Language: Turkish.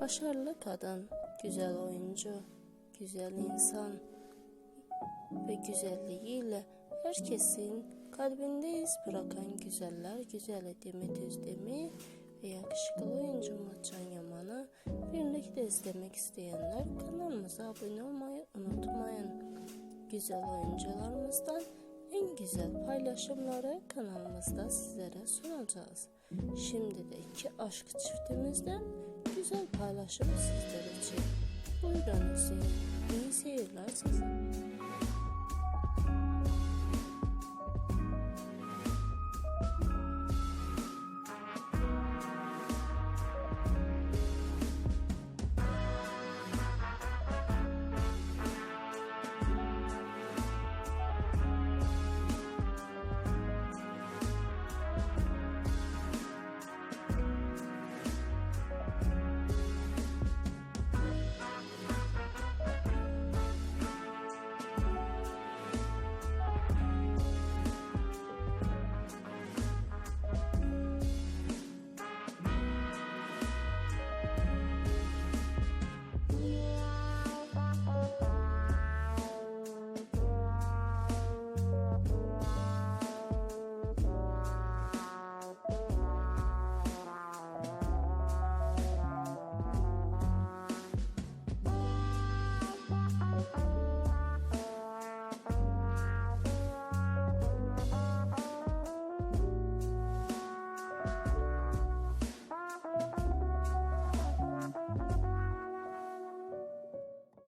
Başarılı kadın, güzel oyuncu, güzel insan ve güzelliğiyle herkesin kalbinde iz bırakan güzeller güzeli Demet Özdemir ve yakışıklı oyuncu Can Yaman'ı birlikte izlemek isteyenler kanalımıza abone olmayı unutmayın. Güzel oyuncularımızdan en güzel paylaşımları kanalımızda sizlere sunacağız. Şimdi de iki aşk çiftimizden güzel paylaşım sizler için. Buyurun izleyin. İyi.